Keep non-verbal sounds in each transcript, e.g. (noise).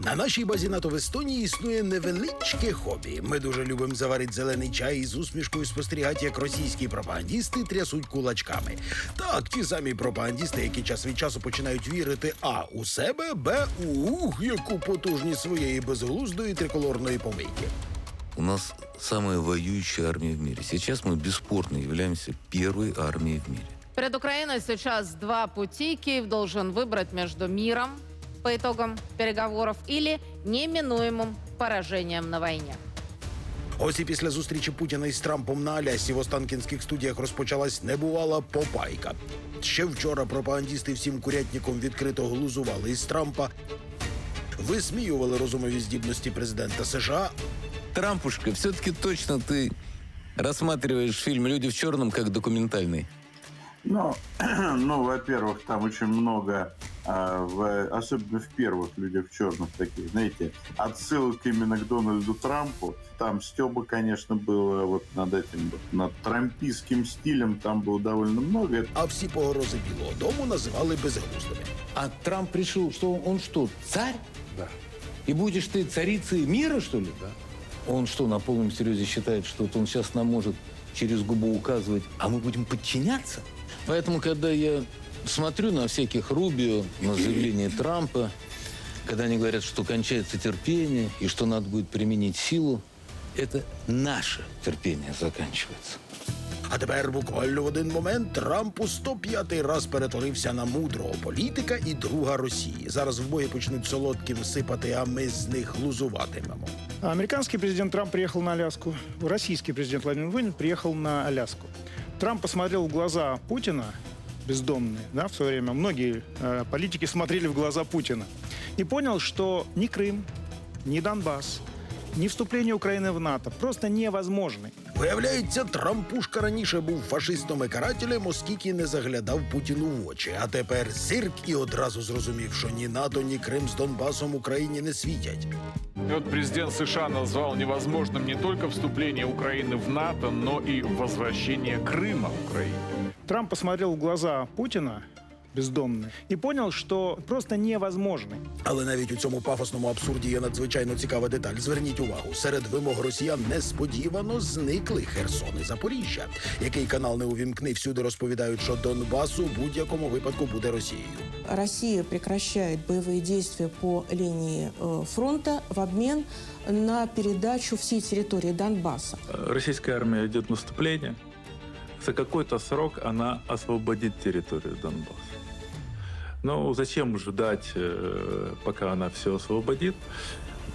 На нашій базі НАТО в Естонії існує невеличке хобі. Ми дуже любимо заварити зелений чай і з усмішкою спостерігати, як російські пропагандісти трясуть кулачками. Так, ті самі пропагандісти, які час від часу починають вірити а у себе, б у ух, яку потужність своєї безглуздої триколорної помийки. У нас самая воюющая армия в мире. Сейчас мы бесспорно являемся первой армией в мире. Перед Украиной сейчас два пути. Киев должен выбрать между миром по итогам переговоров или неминуемым поражением на войне. Ось і після зустрічі Путіна із Трампом на Алясі в Останкінських студіях розпочалась небувала попайка. Ще вчора пропагандісти всім курятником відкрито глузували із Трампа, висміювали розумові здібності президента США, Трампушка, все-таки точно ты рассматриваешь фильм «Люди в черном» как документальный. Ну, (clears throat) ну, во-первых, там очень много, а, в- особенно в первых людях в черных таких, знаете, отсылок именно к Дональду Трампу. Там Стеба, конечно, было вот над этим, над трампийским стилем, там было довольно много. а всі погрози Білого Дому називали безглуздими. А Трамп решил, что он, он что, царь? Да. И будешь ты царицей мира, что ли? Да. Он что, на полном серьезе считает, что вот он сейчас нам может через губу указывать, а мы будем подчиняться? Поэтому, когда я смотрю на всяких Рубио, на заявление Трампа, когда они говорят, что кончается терпение и что надо будет применить силу, это наше терпение заканчивается. А тепер буквально в один момент Трамп у 105-й раз перетворився на мудрого політика і друга Росії. Зараз в бої почнуть солодким сипати, а ми з них глузуватимемо. Американский президент Трамп приехал на Аляску. Российский президент Владимир Путин приехал на Аляску. Трамп посмотрел в глаза Путина, бездомные, да, в свое время. Многие э, политики смотрели в глаза Путина. И понял, что ни Крым, ни Донбасс, ни вступление Украины в НАТО просто невозможны. Виявляється, Трампушка раніше був фашистом і карателем, оскільки не заглядав Путіну в очі. А тепер зирк і одразу зрозумів, що ні НАТО, ні Крим з Донбасом Україні не світять. И вот президент США назвал невозможным не только вступление Украины в НАТО, но и возвращение Крыма Украине. Трамп посмотрел в глаза Путина, бездомные, и понял, что просто невозможны. Але навіть у цьому пафосному абсурді є надзвичайно цікава деталь. Зверніть увагу, серед вимог росіян несподівано зникли Херсон і Запоріжжя. Який канал не увімкни, всюди розповідають, що Донбас у будь-якому випадку буде Росією. Россия прекращает боевые действия по линии э, фронта в обмен на передачу всей территории Донбасса. Российская армия идет в наступление. За какой-то срок она освободит территорию Донбасса. Но зачем ждать, э, пока она все освободит?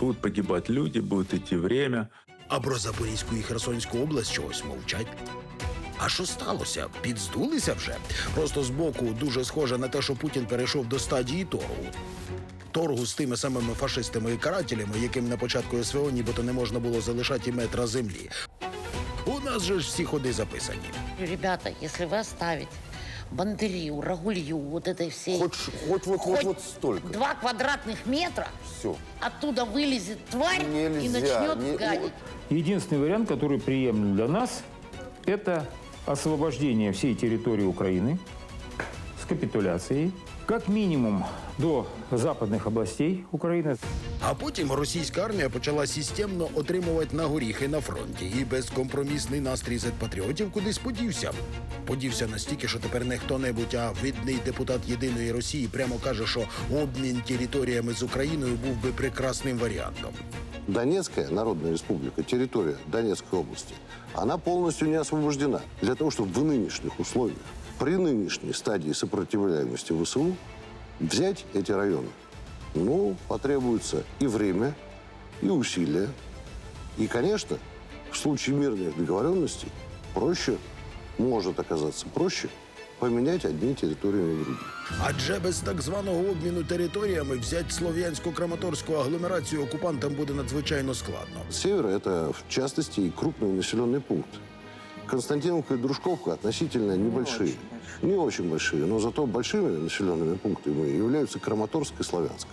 Будут погибать люди, будет идти время. А про Запорізьку і Херсонську область чогось мовчать. А що сталося? Підздулися вже? Просто збоку дуже схоже на те, що Путін перейшов до стадії торгу. Торгу з тими самими фашистами і карателями, яким на початку СВО нібито не можна було залишати метра землі. У нас же ж всі ходи записані. Ребята, если вы оставите бандерию, рагулью, вот этой всей... Хоть, хоть вот, вот, Хоть вот столько. Два квадратных метра, Все. оттуда вылезет тварь и Нельзя, начнет не- гадить. Единственный вариант, который приемлем для нас, это освобождение всей территории Украины с капитуляцией, как минимум до западных областей Украины. А потім російська армія почала системно отримувати на горіхи на фронті, і безкомпромісний настрій патріотів кудись подівся. Подівся настільки, що тепер не хто-небудь, а видний депутат єдиної Росії прямо каже, що обмін територіями з Україною був би прекрасним варіантом. Донецкая Народная Республика, территория Донецкой области, она полностью не освобождена. Для того, чтобы в нынешних условиях, при нынешней стадии сопротивляемости ВСУ, взять эти районы, ну, потребуется и время, и усилия. И, конечно, в случае мирных договоренностей проще, может оказаться проще, поменять одни территории на другие. Адже без так званого обміну територіями взять слов'янсько-краматорську агломерацію окупантам буде надзвичайно складно. С севера это, в частности, и крупные населенные пункты. Константиновка и Дружковка относительно небольшие. Не очень большие, но зато большими населенными пунктами являются Краматорск и Славянск.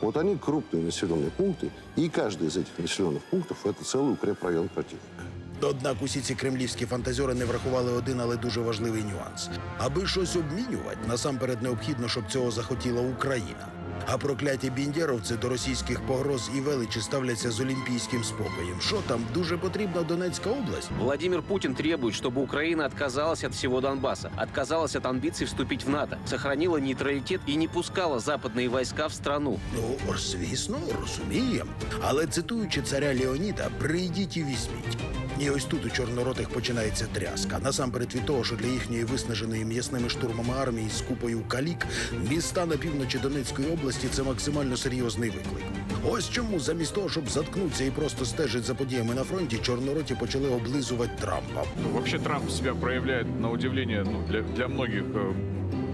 Вот они крупные населенные пункты, и каждый из этих населенных пунктов – это целый укрепрайон противника. Однак усі ці кремлівські фантазьори не врахували один, але дуже важливий нюанс. Аби щось обмінювати, насамперед необхідно, щоб цього захотіла Україна. А прокляті біндєровці до російських погроз і величі ставляться з олімпійським спокоєм. Що там дуже потрібна Донецька область? Владимир Путин требует, чтобы Украина отказалась от всего Донбасса, отказалась от амбиций вступить в НАТО, сохранила нейтралитет и не пускала западные войска в страну. Ну, звісно, розуміємо. Але цитуючи царя Леоніда, прийдіть і візьміть. І ось тут у чорноротих починається тряска. Насамперед від того, що для їхньої виснаженої м'ясними штурмами армії з купою калік міста на півночі Донецької області це максимально серйозний виклик. Ось чому, замість того, щоб заткнутися і просто стежити за подіями на фронті, чорнороті почали облизувати Трампа. Ну, вообще Трамп себя проявляет, на удивление, ну, для, для многих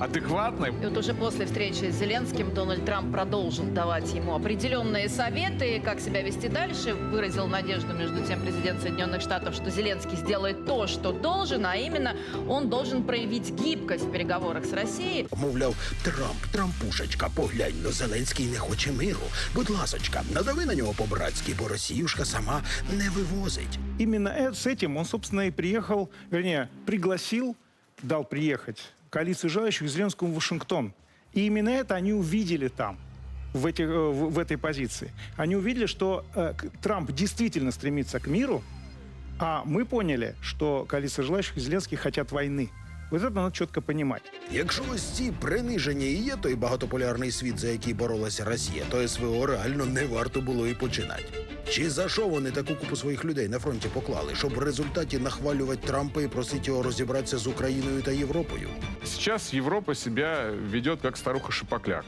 адекватно. И вот уже после встречи с Зеленским Дональд Трамп продолжил давать ему определенные советы, как себя вести дальше. Выразил надежду, между тем, президент Соединенных Штатов, что Зеленский сделает то, что должен, а именно он должен проявить гибкость в переговорах с Россией. Мовляв, Трамп, Трампушечка, поглянь, но Зеленський не хоче миру. Будь ласочка, надави на нього по-братськи, бо Росіюшка сама не вивозить. Именно э- с этим он, собственно, и приехал, вернее, пригласил, дал приехать коалиции желающих Зеленскому в Вашингтон. И именно это они увидели там, в, этих, э, в, в этой позиции. Они увидели, что э, Трамп действительно стремится к миру, а мы поняли, что коалиция желающих и Зеленский хотят войны. Вот это надо четко понимать. Якщо ось ці приниження і є той багатополярний світ, за який боролася Росія, то СВО реально не варто було і починати. Чи за що вони таку купу своїх людей на фронті поклали, щоб в результаті нахвалювати Трампа і просити його розібратися з Україною та Європою? Сейчас Европа себя ведет как старуха Шипокляк.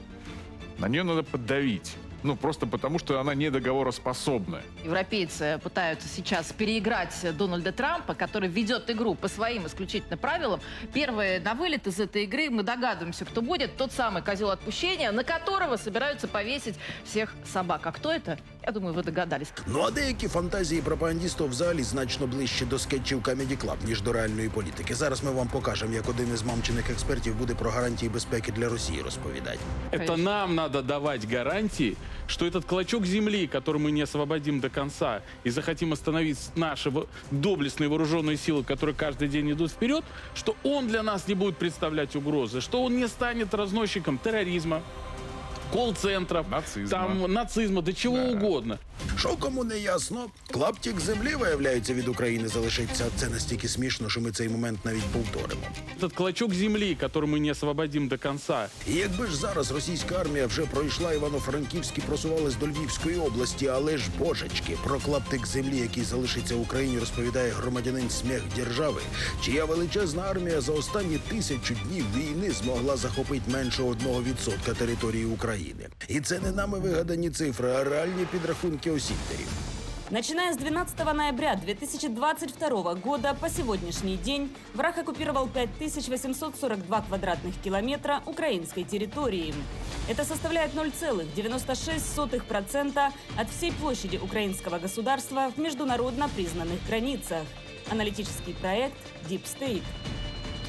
На нее надо подавить. Ну, просто потому, что она недоговороспособная. Европейцы пытаются сейчас переиграть Дональда Трампа, который ведет игру по своим исключительно правилам. Первый на вылет из этой игры мы догадываемся, кто будет. Тот самый козел отпущения, на которого собираются повесить всех собак. А кто это? Я думаю, вы догадались. Ну а деякі фантазії пропагандістів взагалі значно ближче до скетчів Comedy Club, ніж до реальної політики. Зараз ми вам покажемо, як один із мамчиних експертів буде про гарантії безпеки для Росії розповідати. Это нам надо давать гарантии, что этот клочок земли, который мы не освободим до конца и захотим остановить наши во- доблестные вооруженные силы, которые каждый день идут вперед, что он для нас не будет представлять угрозы, что он не станет разносчиком терроризма, колл-центров, Нацизма. там нацизма, да чего угодно. Що кому не ясно, клаптик землі, виявляється, від України залишиться. Це настільки смішно, що ми цей момент навіть повторимо. Этот клочок земли, который мы не освободим до конца, І якби ж зараз російська армія вже пройшла Івано-Франківськ і просувалась до Львівської області, але ж божечки, про клаптик землі, який залишиться Україні, розповідає громадянин сміх держави, чия величезна армія за останні тисячу днів війни змогла захопити менше одного відсотка території України. І це не нами вигадані цифри, а реальні підрахунки осінтерів. Начиная с 12 ноября 2022 года по сегодняшний день враг оккупировал 5842 квадратных километра украинской территории. Это составляет 0,96% от всей площади украинского государства в международно признанных границах. Аналитический проект Deep State.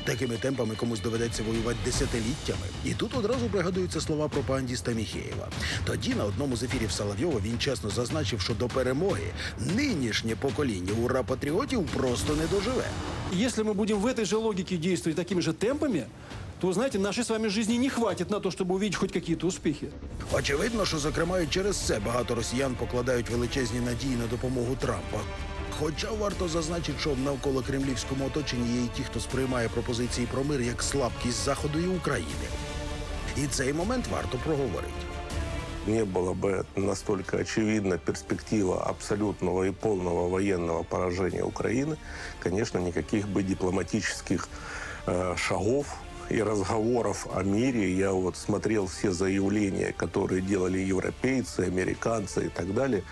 Такими темпами комусь доведеться воювати десятиліттями. І тут одразу пригадуються слова пропагандіста Міхеєва. Тоді на одному з ефірів Соловйова він чесно зазначив, що до перемоги нинішнє покоління ура патріотів просто не доживе. Если мы будем в этой же логике действовать такими же темпами, то, знаете, нашей с вами жизни не хватит на то, чтобы увидеть хоть какие-то успехи. Очевидно, що зокрема і через це багато росіян покладають величезні надії на допомогу Трампа. Хоча варто зазначити, що в навколо кремлівському оточенні є і ті, хто сприймає пропозиції про мир як слабкість Заходу і України. І цей момент варто проговорити. не было бы настолько очевидна перспектива абсолютного и полного военного поражения Украины, конечно, никаких бы дипломатических э, шагов и разговоров о мире. Я вот смотрел все заявления, которые делали европейцы, американцы и так далее.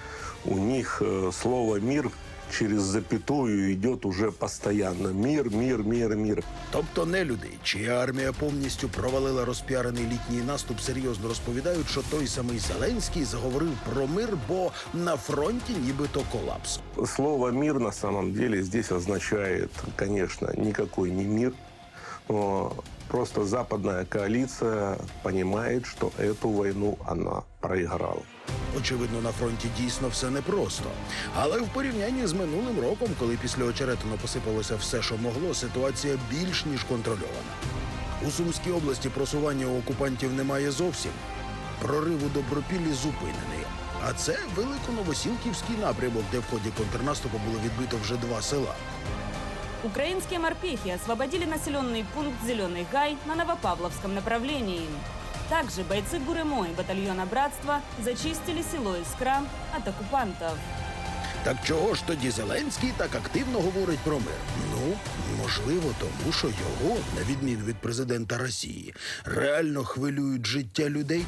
У них э, слово «мир» через запятую идет уже постоянно. Мир, мир, мир, мир. Тобто не люди, чия армія повністю провалила розпіарений літній наступ, серйозно розповідають, що той самий Зеленський заговорив про мир, бо на фронті нібито колапс. Слово «мир» на самом деле здесь означает, конечно, никакой не мир. но Просто западная коалиция понимает, что эту войну она проиграла. Очевидно, на фронті дійсно все непросто. Але в порівнянні з минулим роком, коли після очеретину посипалося все, що могло, ситуація більш ніж контрольована. У Сумській області просування у окупантів немає зовсім. прорив у Добропіллі зупинений. А це великоновосілківський напрямок, де в ході контрнаступу було відбито вже два села. Украинские морпехи освободили населенный пункт Зеленый Гай на Новопавловском направлении. Также бойцы ГУРМО и батальона «Братство» зачистили село Искра от оккупантов. Так чого ж тоді Зеленський так активно говорить про мир? Ну, можливо, тому що його, на відміну від президента Росії, реально хвилюють життя людей.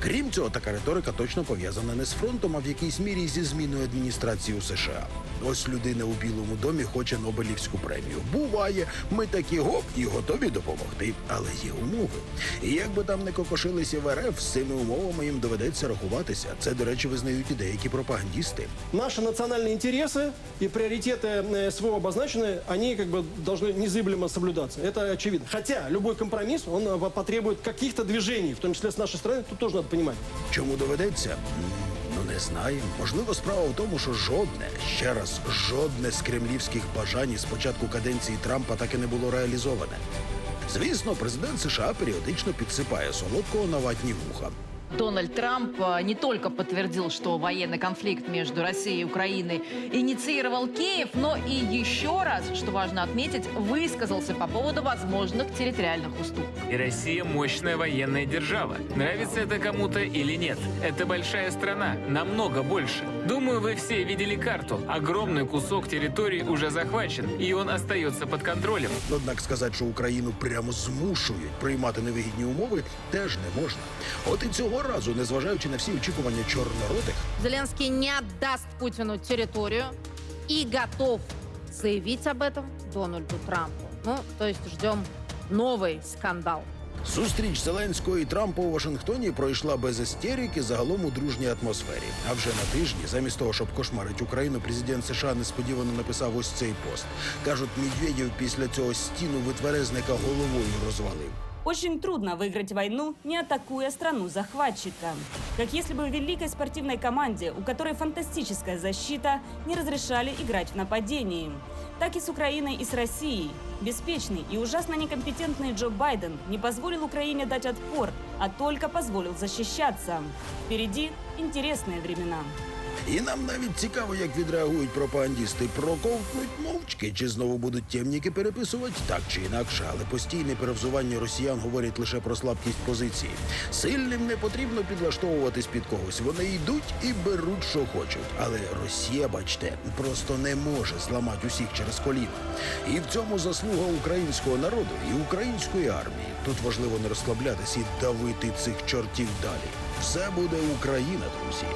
Крім цього, така риторика точно пов'язана не з фронтом, а в якійсь мірі зі зміною адміністрації у США. Ось людина у Білому домі хоче Нобелівську премію. Буває, ми такі гоп і готові допомогти, але є умови. І як би там не кокошилися в РФ, з цими умовами їм доведеться рахуватися. Це, до речі, визнають і деякі пропагандісти. Наши национальные интересы и приоритеты э, СВО обозначены, они как бы должны незыблемо соблюдаться. Это очевидно. Хотя любой компромисс, он э, потребует каких-то движений, в том числе с нашей стороны, тут тоже надо понимать. Чому доведеться? Ну не знаю. Можливо, справа в тому, що жодне, ще раз, жодне з кремлівських бажань із початку каденції Трампа так і не було реалізоване. Звісно, президент США періодично підсипає солодкого на ватні вуха. Дональд Трамп э, не только подтвердил, что военный конфликт между Россией и Украиной инициировал Киев, но и еще раз, что важно отметить, высказался по поводу возможных территориальных уступок. И Россия мощная военная держава. Нравится это кому-то или нет? Это большая страна, намного больше. Думаю, вы все видели карту. Огромный кусок территории уже захвачен, и он остается под контролем. Однак сказати, що Україну прямо змушують приймати невигідні умови, теж не можна. От і цього разу, незважаючи на всі очікування чорноротих, Зеленский не отдаст Путину территорию и готов заявить об этом Дональду Трампу. Ну, то есть ждем новый скандал. Зустріч Зеленського і Трампа у Вашингтоні пройшла без істерики загалом у дружній атмосфері. А вже на тижні, замість того, щоб кошмарить Україну, президент США несподівано написав ось цей пост. кажуть, Медведєв після цього стіну витверезника головою розвалив. Очень трудно выиграть войну, не атакуя страну-захватчика. Как если бы великой спортивной команде, у которой фантастическая защита, не разрешали играть в нападении. Так и с Украиной и с Россией. Беспечный и ужасно некомпетентный Джо Байден не позволил Украине дать отпор, а только позволил защищаться. Впереди интересные времена. І нам навіть цікаво, як відреагують пропагандісти. Проковтнуть мовчки, чи знову будуть темніки переписувати так чи інакше, але постійне перевзування росіян говорять лише про слабкість позиції. Сильним не потрібно підлаштовуватись під когось. Вони йдуть і беруть, що хочуть. Але Росія, бачте, просто не може зламати усіх через коліна. І в цьому заслуга українського народу і української армії. Тут важливо не розслаблятись і давити цих чортів далі. Все буде Україна, друзі.